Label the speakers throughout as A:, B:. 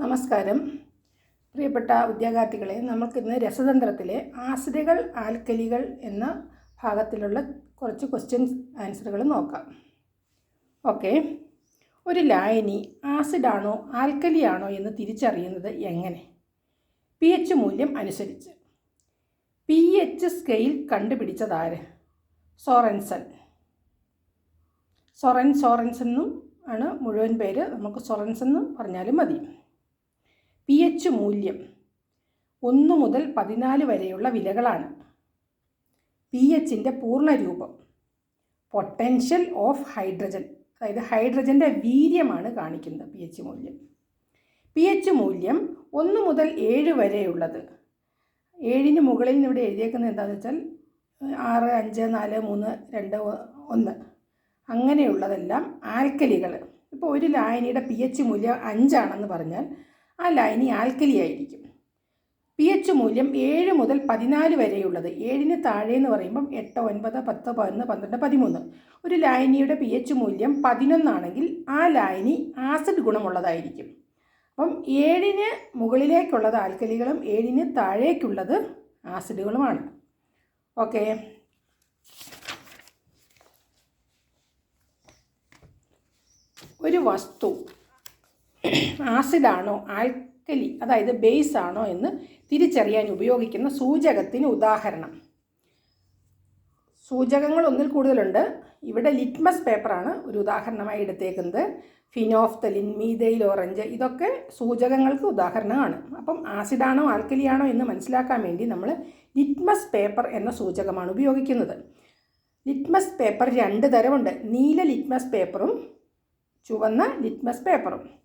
A: നമസ്കാരം. പ്രിയപ്പെട്ട ഉദ്യോഗാർത്ഥികളെ നമുക്കിന്ന് രസതന്ത്രത്തിലെ ആസിഡുകൾ ആൽക്കലികൾ എന്ന ഭാഗത്തിലുള്ള കുറച്ച് ക്വസ്റ്റ്യൻസ് ആൻസറുകൾ നോക്കാം. ഓക്കെ ഒരു ലായനി ആസിഡാണോ ആൽക്കലിയാണോ എന്ന് തിരിച്ചറിയുന്നത് എങ്ങനെ? പി എച്ച് മൂല്യം അനുസരിച്ച്. പി എച്ച് സ്കെയിൽ കണ്ടുപിടിച്ചതാര് സോറൻസൺ. സൊറൻ സോറൻസെന്നും ആണ് മുഴുവൻ പേര്. നമുക്ക് സൊറൻസെന്നും പറഞ്ഞാലും മതി. പി എച്ച് മൂല്യം ഒന്ന് മുതൽ പതിനാല് വരെയുള്ള വിലകളാണ്. പി എച്ചിന്റെ പൂർണരൂപം പൊട്ടൻഷ്യൽ ഓഫ് ഹൈഡ്രജൻ അതായത് ഹൈഡ്രജന്റെ വീര്യമാണ് കാണിക്കുന്നത് പി എച്ച് മൂല്യം. പി എച്ച് മൂല്യം ഒന്ന് മുതൽ ഏഴ് വരെയുള്ളത്. ഏഴിന് മുകളിൽ ഇവിടെ എഴുതിയേക്കുന്നത് എന്താണെന്ന് വെച്ചാൽ ആറ് അഞ്ച് നാല് മൂന്ന് രണ്ട് ഒന്ന്. അങ്ങനെയുള്ളതെല്ലാം ആൽക്കലികൾ ഇപ്പോൾ ഒരു ലായനിയുടെ പി എച്ച് മൂല്യം അഞ്ചാണെന്ന് പറഞ്ഞാൽ ആ ലായനി ആൽക്കലി ആയിരിക്കും പി എച്ച് മൂല്യം ഏഴ് മുതൽ പതിനാല് വരെയുള്ളത് ഏഴിന് താഴെ എന്ന് പറയുമ്പം എട്ട് ഒൻപത് പത്ത് പതിനൊന്ന് പന്ത്രണ്ട് പതിമൂന്ന്. ഒരു ലായനിയുടെ പി എച്ച് മൂല്യം പതിനൊന്നാണെങ്കിൽ ആ ലായനി ആസിഡ് ഗുണമുള്ളതായിരിക്കും. അപ്പം ഏഴിന് മുകളിലേക്കുള്ളത് ആൽക്കലികളും ഏഴിന് താഴേക്കുള്ളത് ആസിഡുകളുമാണ്. ഓക്കെ. ഒരു വസ്തു ആസിഡാണോ ആൽക്കലി അതായത് ബേസ് ആണോ എന്ന് തിരിച്ചറിയാൻ ഉപയോഗിക്കുന്ന സൂചകത്തിന് ഉദാഹരണം. സൂചകങ്ങൾ ഒന്നിൽ കൂടുതലുണ്ട്. ഇവിടെ ലിറ്റ്മസ് പേപ്പറാണ് ഒരു ഉദാഹരണമായി എടുത്തേക്കുന്നത്. ഫിനോഫ്തലിൻ മീതയിൽ ഓറഞ്ച് ഇതൊക്കെ സൂചകങ്ങൾക്ക് ഉദാഹരണമാണ്. അപ്പം ആസിഡാണോ ആൽക്കലിയാണോ എന്ന് മനസ്സിലാക്കാൻ വേണ്ടി നമ്മൾ ലിറ്റ്മസ് പേപ്പർ എന്ന സൂചകമാണ് ഉപയോഗിക്കുന്നത്. ലിറ്റ്മസ് പേപ്പർ രണ്ട് തരമുണ്ട്. നീല ലിറ്റ്മസ് പേപ്പറും ചുവന്ന ലിറ്റ്മസ് പേപ്പറും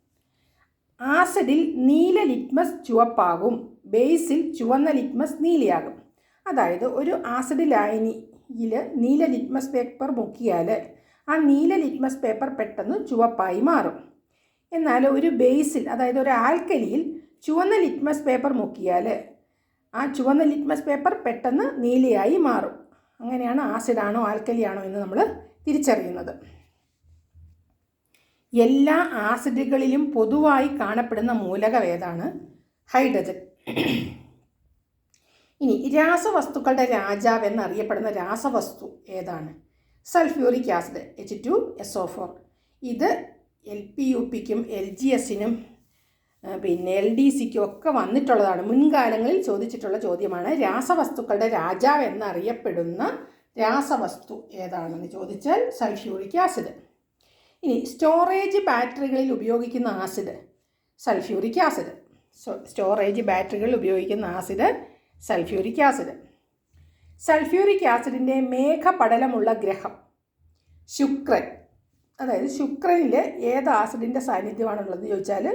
A: ആസിഡിൽ നീല ലിറ്റ്മസ് ചുവപ്പാകും. ബേസിൽ ചുവന്ന ലിറ്റ്മസ് നീലയാകും. അതായത് ഒരു ആസിഡ് ലായനിയിൽ നീല ലിറ്റ്മസ് പേപ്പർ മുക്കിയാൽ ആ നീല ലിറ്റ്മസ് പേപ്പർ പെട്ടെന്ന് ചുവപ്പായി മാറും. എന്നാൽ ഒരു ബേസിൽ അതായത് ഒരു ആൽക്കലിയിൽ ചുവന്ന ലിറ്റ്മസ് പേപ്പർ മുക്കിയാൽ ആ ചുവന്ന ലിറ്റ്മസ് പേപ്പർ പെട്ടെന്ന് നീലയായി മാറും. അങ്ങനെയാണ് ആസിഡാണോ ആൽക്കലിയാണോ എന്ന് നമ്മൾ തിരിച്ചറിയുന്നത്. എല്ലാ ആസിഡുകളിലും പൊതുവായി കാണപ്പെടുന്ന മൂലകം ഏതാണ്? ഹൈഡ്രജൻ. ഇനി രാസവസ്തുക്കളുടെ രാജാവ് എന്നറിയപ്പെടുന്ന രാസവസ്തു ഏതാണ്? Sulphuric acid H two S O four ഇത് എൽ പി യു പിക്കും എൽ ജി എസിനും പിന്നെ എൽ ഡി സിക്കും ഒക്കെ വന്നിട്ടുള്ളതാണ്. മുൻകാലങ്ങളിൽ ചോദിച്ചിട്ടുള്ള ചോദ്യമാണ് രാസവസ്തുക്കളുടെ രാജാവ് എന്നറിയപ്പെടുന്ന രാസവസ്തു ഏതാണെന്ന് ചോദിച്ചാൽ സൾഫ്യൂറിക് ആസിഡ്. ഇനി സ്റ്റോറേജ് ബാറ്ററികളിൽ ഉപയോഗിക്കുന്ന ആസിഡ് സൾഫ്യൂരിക് ആസിഡ് സ്റ്റോറേജ് ബാറ്ററികളിൽ ഉപയോഗിക്കുന്ന ആസിഡ് സൾഫ്യൂരിക് ആസിഡ് സൾഫ്യൂരിക് ആസിഡിന്റെ മേഘപടലമുള്ള ഗ്രഹം ശുക്രൻ. അതായത് ശുക്രനിൽ ഏത് ആസിഡിന്റെ സാന്നിധ്യമാണുള്ളതെന്ന് ചോദിച്ചാൽ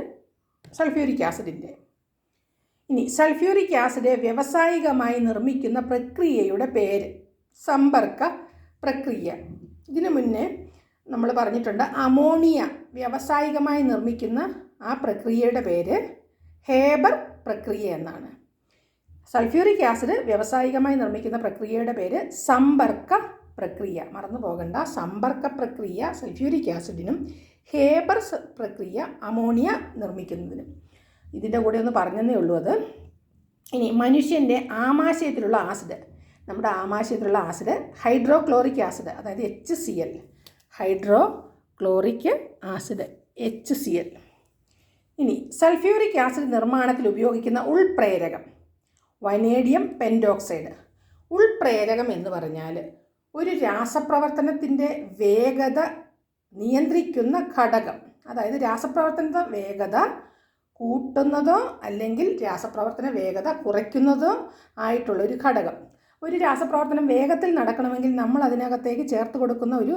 A: സൾഫ്യൂരിക് ആസിഡിന്റെ ഇനി സൾഫ്യൂരിക് ആസിഡ് വ്യവസായികമായി നിർമ്മിക്കുന്ന പ്രക്രിയയുടെ പേര് സമ്പർക്ക പ്രക്രിയ. ഇതിനു മുന്നേ നമ്മൾ പറഞ്ഞിട്ടുണ്ട് അമോണിയ വ്യാവസായികമായി നിർമ്മിക്കുന്ന ആ പ്രക്രിയയുടെ പേര് ഹേബർ പ്രക്രിയ എന്നാണ്. സൾഫ്യൂറിക് ആസിഡ് വ്യാവസായികമായി നിർമ്മിക്കുന്ന പ്രക്രിയയുടെ പേര് സമ്പർക്ക പ്രക്രിയ. മറന്നു പോകണ്ട. സമ്പർക്ക പ്രക്രിയ സൾഫ്യൂറിക് ആസിഡിനും ഹേബർ പ്രക്രിയ അമോണിയ നിർമ്മിക്കുന്നതിനും. ഇതിന്റെ കൂടെ ഒന്ന് പറഞ്ഞതേ ഉള്ളൂ അത്. ഇനി മനുഷ്യന്റെ ആമാശയത്തിലുള്ള ആസിഡ്. നമ്മുടെ ആമാശയത്തിലുള്ള ആസിഡ് ഹൈഡ്രോക്ലോറിക് ആസിഡ് അതായത് H C L hydrochloric acid H C L ഇനി സൾഫ്യൂറിക് ആസിഡ് നിർമ്മാണത്തിൽ ഉപയോഗിക്കുന്ന ഉൾപ്രേരകം വനേഡിയം പെൻഡോക്സൈഡ്. ഉൾപ്രേരകം എന്ന് പറഞ്ഞാൽ ഒരു രാസപ്രവർത്തനത്തിന്റെ വേഗത നിയന്ത്രിക്കുന്ന ഘടകം. അതായത് രാസപ്രവർത്തനത്തെ വേഗത കൂട്ടുന്നതോ അല്ലെങ്കിൽ രാസപ്രവർത്തന വേഗത കുറയ്ക്കുന്നതോ ആയിട്ടുള്ള ഒരു ഘടകം. ഒരു രാസപ്രവർത്തനം വേഗത്തിൽ നടക്കണമെങ്കിൽ നമ്മൾ അതിനകത്തേക്ക് ചേർത്ത് കൊടുക്കുന്ന ഒരു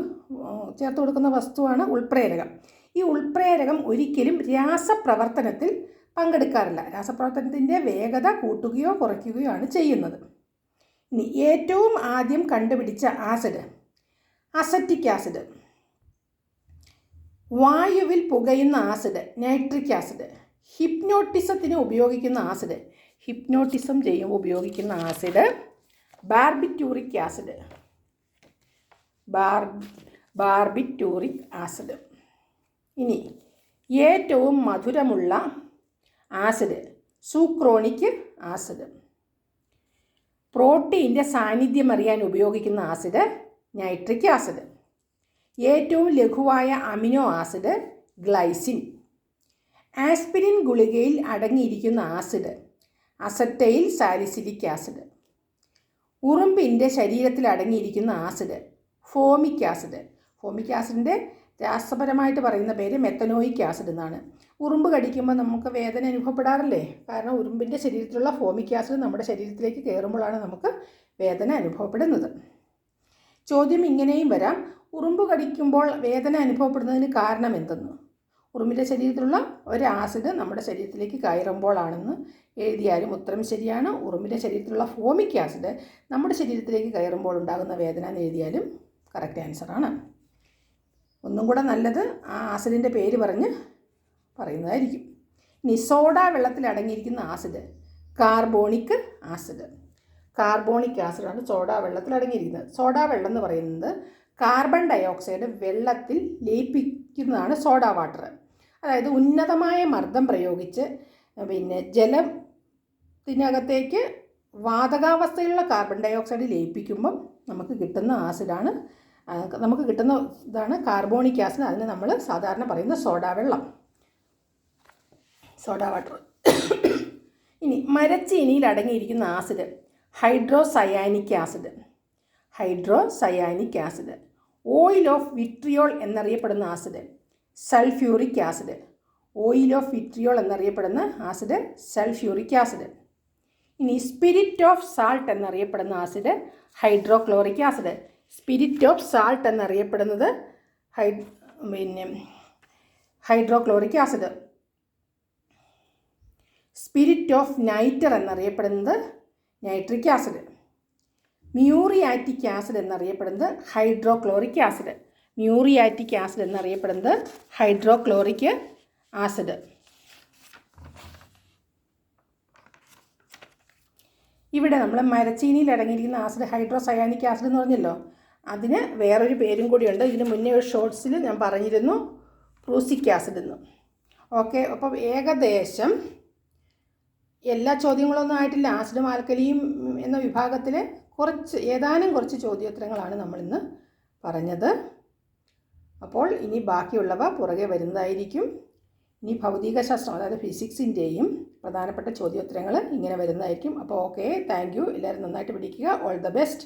A: ചേർത്ത് കൊടുക്കുന്ന വസ്തുവാണ് ഉൾപ്രേരകം. ഈ ഉൾപ്രേരകം ഒരിക്കലും രാസപ്രവർത്തനത്തിൽ പങ്കെടുക്കാറില്ല. രാസപ്രവർത്തനത്തിന്റെ വേഗത കൂട്ടുകയോ കുറയ്ക്കുകയോ ആണ് ചെയ്യുന്നത്. ഇനി ഏറ്റവും ആദ്യം കണ്ടുപിടിച്ച ആസിഡ് അസറ്റിക് ആസിഡ്. വായുവിൽ പുകയുന്ന ആസിഡ് നൈട്രിക് ആസിഡ്. ഹിപ്നോട്ടിസത്തിന് ഉപയോഗിക്കുന്ന ആസിഡ്. ഹിപ്നോട്ടിസം ചെയ്യുമ്പോൾ ഉപയോഗിക്കുന്ന acid. Barbituric acid. Bar barbituric acid. ഇനി ഏറ്റവും മധുരമുള്ള ആസിഡ് സൂക്രോണിക് ആസിഡ്. പ്രോട്ടീന്റെ സാന്നിധ്യം അറിയാൻ ഉപയോഗിക്കുന്ന ആസിഡ് നൈട്രിക് ആസിഡ്. ഏറ്റവും ലഘുവായ അമിനോ ആസിഡ് ഗ്ലൈസിൻ. ആസ്പിരിൻ ഗുളികയിൽ അടങ്ങിയിരിക്കുന്ന ആസിഡ് അസറ്റൈൽ സാലിസിലിക് ആസിഡ്. ഉറുമ്പിന്റെ ശരീരത്തിൽ അടങ്ങിയിരിക്കുന്ന ആസിഡ് ഫോമിക് ആസിഡ്. ഫോമിക് ആസിഡിന്റെ രാസപരമായിട്ട് പറയുന്ന പേര് മെത്തനോയിക് ആസിഡ് എന്നാണ്. ഉറുമ്പ് കടിക്കുമ്പോൾ നമുക്ക് വേദന അനുഭവപ്പെടാറില്ലേ? കാരണം ഉറുമ്പിന്റെ ശരീരത്തിലുള്ള ഫോമിക് ആസിഡ് നമ്മുടെ ശരീരത്തിലേക്ക് കയറുമ്പോഴാണ് നമുക്ക് വേദന അനുഭവപ്പെടുന്നത്. ചോദ്യം ഇങ്ങനെയും വരാം. ഉറുമ്പ് കടിക്കുമ്പോൾ വേദന അനുഭവപ്പെടുന്നതിന് കാരണം എന്തെന്ന്? ഉറുമ്പിന്റെ ശരീരത്തിലുള്ള ഒരു ആസിഡ് നമ്മുടെ ശരീരത്തിലേക്ക് കയറുമ്പോഴാണെന്ന് എഴുതിയാലും ഉത്തരം ശരിയാണ്. ഉറുമ്പിന്റെ ശരീരത്തിലുള്ള ഫോമിക് ആസിഡ് നമ്മുടെ ശരീരത്തിലേക്ക് കയറുമ്പോൾ ഉണ്ടാകുന്ന വേദന എന്ന് എഴുതിയാലും കറക്റ്റ് ആൻസറാണ് ഒന്നും കൂടെ നല്ലത് ആ ആസിഡിന്റെ പേര് പറഞ്ഞ് പറയുന്നതായിരിക്കും. നിസോഡ വെള്ളത്തിൽ അടങ്ങിയിരിക്കുന്ന ആസിഡ് കാർബോണിക് ആസിഡ്. കാർബോണിക് ആസിഡാണ് സോഡ വെള്ളത്തിൽ അടങ്ങിയിരിക്കുന്നത്. സോഡ വെള്ളം എന്ന് പറയുന്നത് കാർബൺ ഡയോക്സൈഡ് വെള്ളത്തിൽ ലയിപ്പിക്കുന്നതാണ് സോഡ വാട്ടർ. അതായത് ഉന്നതമായ മർദ്ദം പ്രയോഗിച്ച് പിന്നെ ജലത്തിനകത്തേക്ക് വാതകാവസ്ഥയിലുള്ള കാർബൺ ഡൈ ഓക്സൈഡ് ലയിപ്പിക്കുമ്പം നമുക്ക് കിട്ടുന്ന ആസിഡാണ് നമുക്ക് കിട്ടുന്ന ഇതാണ് കാർബോണിക് ആസിഡ് അതിന് നമ്മൾ സാധാരണ പറയുന്ന സോഡാ വെള്ളം. സോഡാ വാട്ടർ ഇനി മരച്ചീനിയിൽ അടങ്ങിയിരിക്കുന്ന acid hydrocyanic acid hydrocyanic acid oil of vitriol എന്നറിയപ്പെടുന്ന acid sulphuric acid oil of vitriol എന്നറിയപ്പെടുന്ന ആസിഡ് സൾഫ്യൂറിക് ആസിഡ്. ഇനി സ്പിരിറ്റ് ഓഫ് സാൾട്ട് എന്നറിയപ്പെടുന്ന acid hydrochloric acid spirit of salt എന്നറിയപ്പെടുന്നത് ഹൈ പിന്നെ hydrochloric acid spirit of nitre എന്നറിയപ്പെടുന്നത് nitric acid muriatic acid എന്നറിയപ്പെടുന്നത് hydrochloric acid muriatic acid എന്നറിയപ്പെടുന്നത് hydrochloric acid. ഇവിടെ നമ്മൾ മരച്ചീനിയിൽ അടങ്ങിയിരിക്കുന്ന ആസിഡ് ഹൈഡ്രോസയാനിക് ആസിഡ് എന്ന് പറഞ്ഞല്ലോ. അതിന് വേറൊരു പേരും കൂടിയുണ്ട്. ഇതിന് മുന്നേ ഒരു ഷോർട്സിൽ ഞാൻ പറഞ്ഞിരുന്നു പ്രൂസിക് ആസിഡ് എന്ന്. ഓക്കെ അപ്പം ഏകദേശം എല്ലാ ചോദ്യങ്ങളൊന്നും ആയിട്ടില്ല. ആസിഡും ആൽക്കലിയും എന്ന വിഭാഗത്തിൽ കുറച്ച് ഏതാനും കുറച്ച് ചോദ്യോത്തരങ്ങളാണ് നമ്മളിന്ന് പറഞ്ഞത്. അപ്പോൾ ഇനി ബാക്കിയുള്ളവ പുറകെ വരുന്നതായിരിക്കും. ഇനി ഭൗതികശാസ്ത്രം അതായത് ഫിസിക്സിന്റെയും പ്രധാനപ്പെട്ട ചോദ്യോത്തരങ്ങൾ ഇങ്ങനെ വരുന്നതായിരിക്കും. അപ്പോൾ ഓക്കെ താങ്ക് യു. എല്ലാവരും നന്നായിട്ട് പഠിക്കുക. All the best.